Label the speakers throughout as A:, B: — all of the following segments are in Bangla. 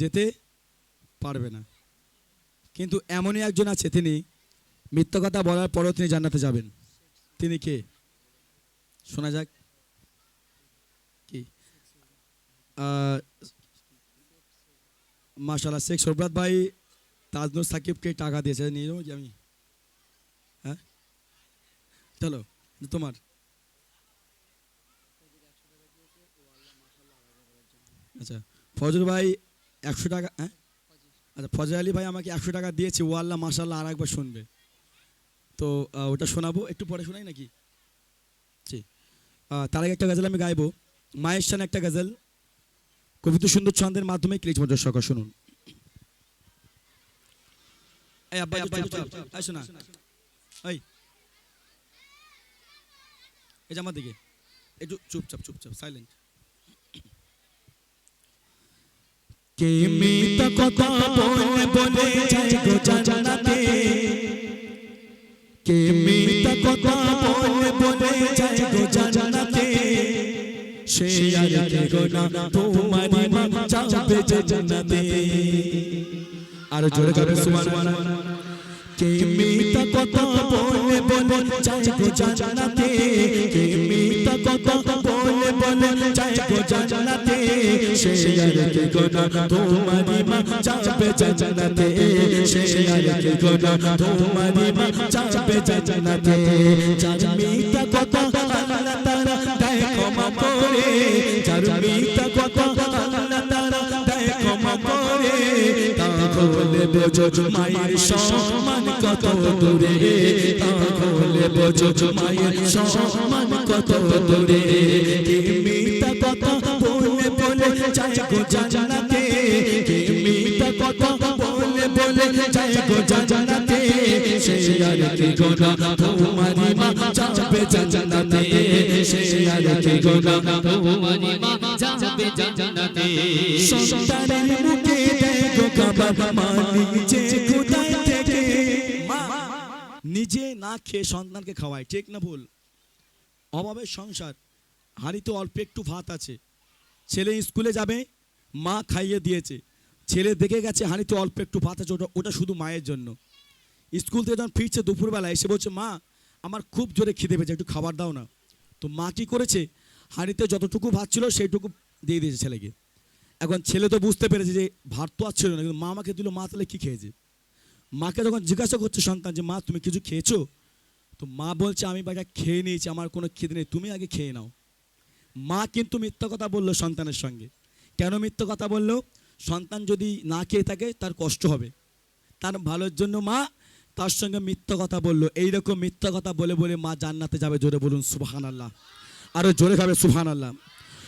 A: যেতে পারবে না। কিন্তু এমনই একজন আছে তিনি, মিথ্যা কথা বলার পরও তিনি জান্নাতে যাবেন। তিনি কে? শোনা যাক। কি? মাশাল্লাহ শেখ সরবরাত ভাই তাজনুর সাকিবকে টাকা দিয়েছে। নিয়ে যাব কি আমি? হ্যাঁ? চলো, তোমার। আচ্ছা ফজর ভাই একশো টাকা হ্যাঁ? আচ্ছা ফজর আলী ভাই আমাকে একশো টাকা দিয়েছে। ও আল্লাহ মাসাল্লাহ আর একবার শুনবে। তো ওটা শোনাবো? একটু পরে শোনাই নাকি? জি তার আগে একটা গজল আমি গাইবো। মায়ের সান একটা গজল। কবিতা সুন্দর ছন্দের মাধ্যমে ক্লিচ মজার সকা শুনুন। এই আমার দিকে। একটু চুপচাপ চুপচাপ সাইলেন্ট
B: কে মিথ্যা কথা বলে বলে যায় গো জান্নাতে? কে মিথ্যা কথা বলে বলে যায় গো জান্নাতে? সে আর কে গো না তোমারি মা যাবে জান্নাতে। আর জোরে করে সুবহানাল্লাহ কে মিথ্যা কথা বলে বলে যায় গো জান্নাতে? কে যায় গো জান্নাতে, সে আর কে গো না? তোমারি মা যাবে জান্নাতে, সে আর কে গো না? তোমারি মা যাবে জান্নাতে। মিথ্যা কথা আল্লাহ তাআলা দেয় ক্ষমা করে মিথ্যা কথা আল্লাহ তাআলা দেয় ক্ষমা করে তা খোলে বোঝো মায়ের সম্মান কত দূরে তা খোলে বোঝো মায়ের সম্মান কত দূরে।
A: নিজে না খেয়ে সন্তানকে খাওয়ায়, ঠিক না ভুল? অভাবের সংসার হাঁড়িতে অল্প একটু ভাত আছে। ছেলে স্কুলে যাবে, মা খাইয়ে দিয়েছে। ছেলে দেখে গেছে হাঁড়িতে অল্প একটু ভাত আছে, ওটা ওটা শুধু মায়ের জন্য। স্কুল থেকে যখন ফিরছে দুপুরবেলা এসে বলছে, মা, আমার খুব জোরে খিদে পেয়েছে, একটু খাবার দাও না। তো মা কী করেছে? হাঁড়িতে যতটুকু ভাত ছিল, সেইটুকু দিয়ে দিয়েছে ছেলেকে। এখন ছেলে তো বুঝতে পেরেছে যে ভাত তো আর ছিল না, কিন্তু মা আমাকে দিল, মা, তাহলে কী খেয়েছে? মাকে যখন জিজ্ঞাসা করছে সন্তান যে, মা, তুমি কিছু খেয়েছো? তো মা বলছে, আমি বাটা খেয়ে নিয়েছি, আমার কোনো খিদে নেই, তুমি আগে খেয়ে নাও। মা কিন্তু মিথ্য কথা বলল সন্তানের সঙ্গে। কেন মিথ্য কথা বলল? সন্তান যদি না খেয়ে থাকে, তার কষ্ট হবে। তার ভালোর জন্য মা তার সঙ্গে মিথ্য কথা বলল। এইরকম মিথ্য কথা বলে বলে মা জান্নাতে যাবে। জোরে বলুন সুবহান আল্লাহ আরও জোরে খাবে সুবহান আল্লাহ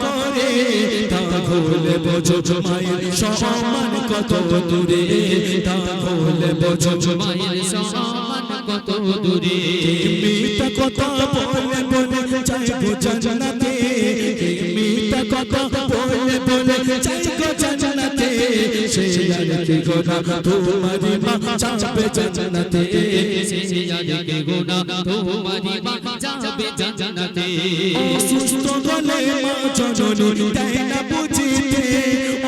B: করে তা ভুলে বোঝো মায়ের সম্মান কত দূরে। তা ভুলে বোঝো
C: মায়ের সম্মান কত দূরে।
B: মিথ্যা কথা বলে বলে চাই গো জান্নাতে। মিথ্যা কথা বলে বলে চাই গো জান্নাতে। সে আর কি গোনা তোমারি মা যাবে জান্নাতে।
C: সে যাকে গোনা তোমারি মা যাবে জান্নাতে।
B: অসুস্থ গলে মা জননী দেয় না বুঝিতে।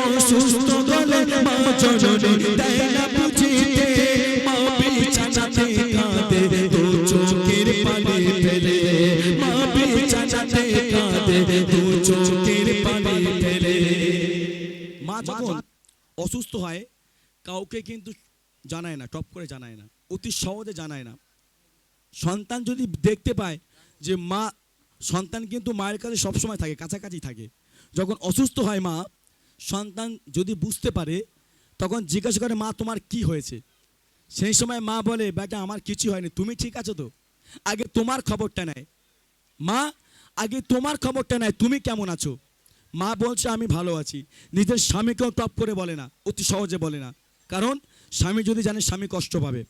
B: অসুস্থ গলে মা জননী দেয় না বুঝিতে। মা বিছানাতে মা
A: যখন অসুস্থ হয়, কাউকে কিন্তু জানায় না, টপ করে জানায় না, অতি সহজে জানায় না। সন্তান যদি দেখতে পায় যে মা, সন্তান কিন্তু মায়ের কাছে সবসময় থাকে, কাছাকাছি থাকে। যখন অসুস্থ হয় মা, সন্তান যদি বুঝতে পারে, তখন জিজ্ঞাসা করে, মা, তোমার কি হয়েছে? সেই সময় মা বলে, বেটা, আমার কিছু হয়নি, তুমি ঠিক আছো তো? আগে তোমার খবরটা নেয়। মা, আগে তোমার খবরটা নেয়, তুমি কেমন আছো? মা বলছে, আমি ভালো আছি। নিজের স্বামীকেও টপ করে বলে না, অতি সহজে বলে না। কারণ স্বামী যদি জানে, স্বামী কষ্ট পাবে।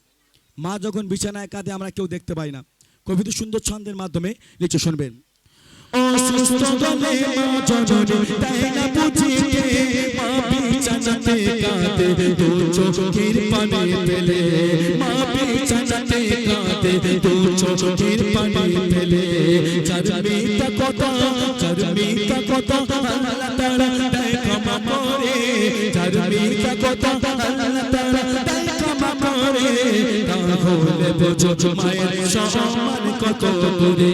A: মা যখন বিছানায় কাঁদে, আমরা কেউ দেখতে পাই না। কবিতা সুন্দর ছন্দের মাধ্যমে লিখে শুনবেন।
B: অসুস্থ বিছানাতে কাঁদে দু চোখের পানি পেলে মা বিছানাতে কাঁদে দু চোখের পানি পেলে চর্মিতা কথা চর্মিতা কথা আল্লাহ আল্লাহ তাআলা তাই ক্ষমা করে তাহলে বোঝো মায়ের সম্মান কত দূরে,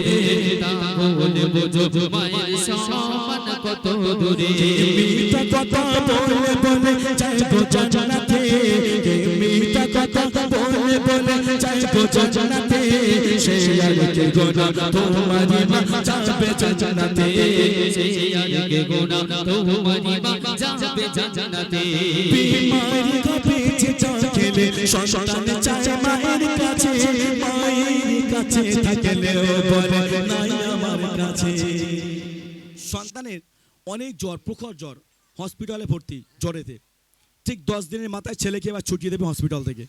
C: তাহলে বোঝো মায়ের সম্মান কত দূরে।
B: মিথ্যা কথা বলে বলে বলে যাইবো জান্নাতে গোনা তোমারি যাবে জান্নাতে
C: গোনা তোমারি মা যাবে জান্নাতে
B: বিমারি চকেলে সন্তান চায় মায়ের কাছে মায়ের কাছে বলে নাই আমার কাছে।
A: সন্তানের অনেক জ্বর প্রখর জ্বর হসপিটালে ভর্তি জ্বরেতে। ঠিক দশ দিনের মাথায় ছেলেকে এবার ছুটিয়ে দেবে হসপিটাল থেকে।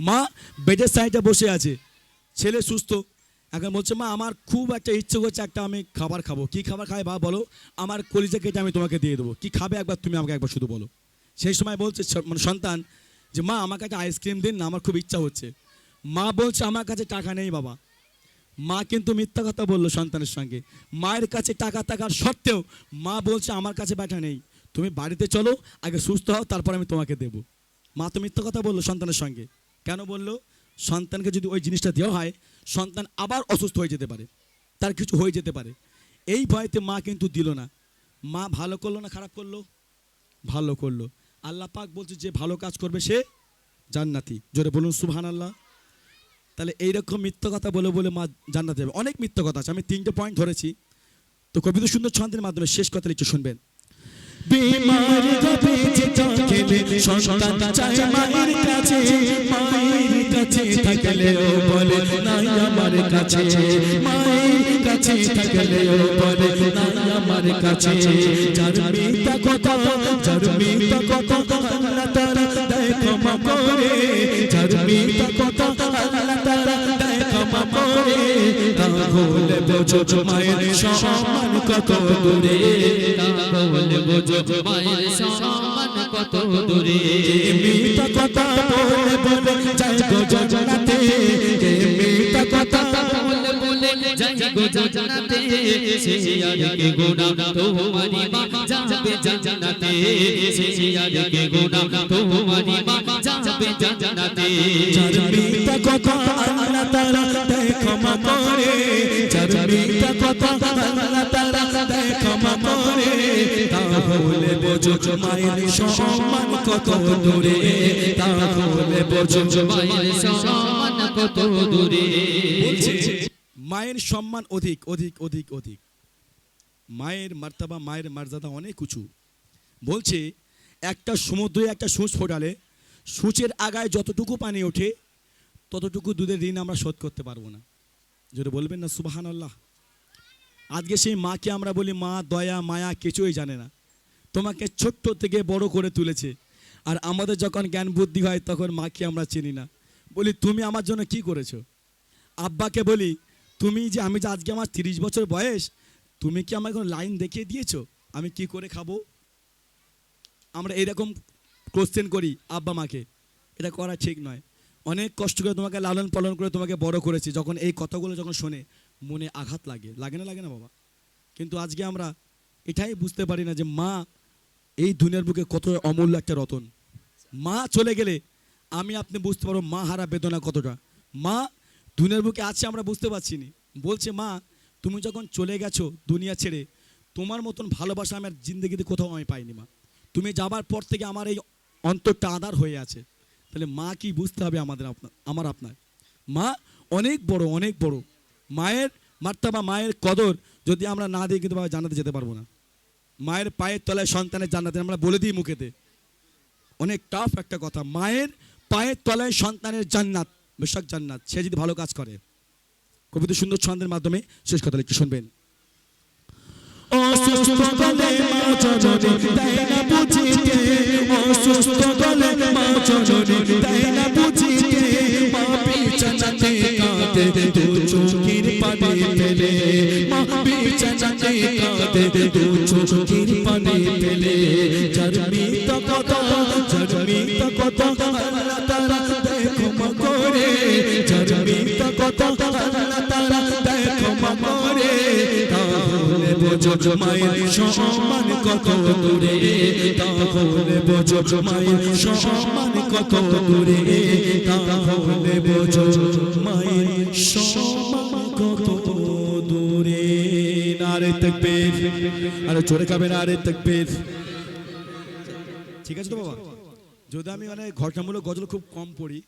A: মা বেডের সাইডে বসে আছে। ছেলে সুস্থ। এখন বলছে, মা, আমার খুব একটা ইচ্ছে করছে একটা আমি খাবার খাব। কি খাবার খাই বা বলো? আমার কলিজা কেটে আমি তোমাকে দিয়ে দেবো। কি খাবে একবার তুমি আমাকে একবার শুধু বলো। সেই সময় বলছে মানে সন্তান যে, মা, আমাকে একটা আইসক্রিম দিন না, আমার খুব ইচ্ছা হচ্ছে। মা বলছে, আমার কাছে টাকা নেই, বাবা। মা কিন্তু মিথ্যা কথা বলল সন্তানের সঙ্গে। মায়ের কাছে টাকা থাকার সত্ত্বেও মা বলছে, আমার কাছে ব্যাটা নেই। তুমি বাড়িতে চলো, আগে সুস্থ হও, তারপর আমি তোমাকে দেব। মা তো মিথ্যা কথা বলল সন্তানের সঙ্গে। কেন বলল? সন্তানকে যদি ওই জিনিসটা দেওয়া হয়, সন্তান আবার অসুস্থ হয়ে যেতে পারে। তার কিছু হয়ে যেতে পারে। এই ভয়তে মা কিন্তু দিল না। মা ভালো করল না খারাপ করল? ভালো করল। আল্লাহ পাক বলছে, যে ভালো কাজ করবে সে জান্নাতি। জোরে বলুন সুবহান আল্লাহ তাহলে এইরকম মিথ্যা কথা বলে বলে মা জান্নাতে যাবে। অনেক মিথ্যা কথা আছে। আমি তিনটে পয়েন্ট ধরেছি। তো কবিতা সুন্দর ছন্দের মাধ্যমে শেষ কথা লিখে শুনবেন।
B: বিমারি গবেছে চকেলে সন্তান চায় মায়ের কাছে মায়ের কাছে থাকলেও বলে, নাই আমার কাছে, মায়ের কাছে থাকলেও বলে, নাই আমার কাছে, যার মিথ্যা কথা যার মিথ্যা কথা আল্লাহ তাআলা দেয় ক্ষমা করে, যার মিথ্যা কথা আল্লাহ তাআলা দেয় ক্ষমা করে তাহলে বোঝো মায়ের সম্মান কত দূরে?
C: তাহলে বোঝো মায়ের সম্মান কত দূরে
B: মিথ্যা কথা বলে বলে যাই গো জান্নাতে
C: গো জান্নাতে সেই গোনা তোমারি মা। যাবে জান্নাতে সেই গোনা তোমারি মা। যাবে জান্নাতে।
B: যার মিথ্যা আল্লাহ তাআলা ক্ষমা করে। যার মিথ্যা আল্লাহ তাআলা ক্ষমা করে। তাহলে বোঝো মায়ের সম্মান কত দূরে। তাহলে বোঝো
C: মায়ের সম্মান কত দূরে।
A: মায়ের সম্মান অধিক অধিক অধিক অধিক। মায়ের মার্তাবা, মায়ের মর্যাদা অনেক উঁচু। বলছে, একটা সমুদ্রে একটা সূচ ফোটালে, সূচের আগায় যতটুকু পানি ওঠে, ততটুকু দুধের ঋণ আমরা শোধ করতে পারব না। যদি বলবেন না সুবাহান আল্লাহ আজকে সেই মাকে আমরা বলি, মা, দয়া, মায়া কিছুই জানে না। তোমাকে ছোট্ট থেকে বড় করে তুলেছে। আর আমাদের যখন জ্ঞান বুদ্ধি হয়, তখন মাকে আমরা চিনি না। বলি, তুমি আমার জন্য কি করেছ? আব্বাকে বলি তুমি যে আমি যে আজকে আমার তিরিশ বছর বয়স, তুমি কি আমাকে কোনো লাইন দেখিয়ে দিয়েছ? আমি কি করে খাব? আমরা এরকম কোশ্চেন করি আব্বা মাকে। এটা করা ঠিক নয়। অনেক কষ্ট করে তোমাকে লালন পালন করে তোমাকে বড় করেছি। যখন এই কথাগুলো যখন শোনে, মনে আঘাত লাগে। লাগে না লাগে না বাবা? কিন্তু আজকে আমরা এটাই বুঝতে পারি না যে মা এই দুনিয়ার বুকে কত অমূল্য একটা রতন। মা চলে গেলে আমি আপনি বুঝতে পারব মা হারা বেদনা কতটা। মা দুনিয়ার বুকে আছে, আমরা বুঝতে পারছি না বলছে, মা, তুমি যখন চলে গেছো দুনিয়া ছেড়ে, তোমার মতন ভালোবাসা আমার জিন্দগিতে কোথাও আমি পাইনি, মা। তুমি যাবার পর থেকে আমার এই অন্তরটা আধার হয়ে আছে। তাহলে মা কি বুঝতে হবে আমাদের আপনার আমার আপনার? মা, অনেক বড় অনেক বড়। মায়ের মার্তাবা মায়ের কদর যদি আমরা না দিই কিন্তু জানাতে যেতে পারব না। মায়ের পায়ের তলায় সন্তানের জান্নাতে আমরা বলে দিই মুখেতে। অনেক টাফ একটা কথা। মায়ের পায়ের তলায় সন্তানের জান্নাত। বেশক জান্নাত, সে যদি ভালো কাজ করে। কবিতা সুন্দর ছন্দের মাধ্যমে শেষ কথা লিখতে শুনবেন।
B: কত কত সম্মান কত দূরে তাহলে বোঝো সম্মান কত দূরে তাহলে বোঝো সম্মান কত দূরে নারে আরে খাবেন আরে তকবীর
A: ঠিক আছে তো বাবা যদি আমি মানে ঘটনামূলক গজল খুব কম পড়ি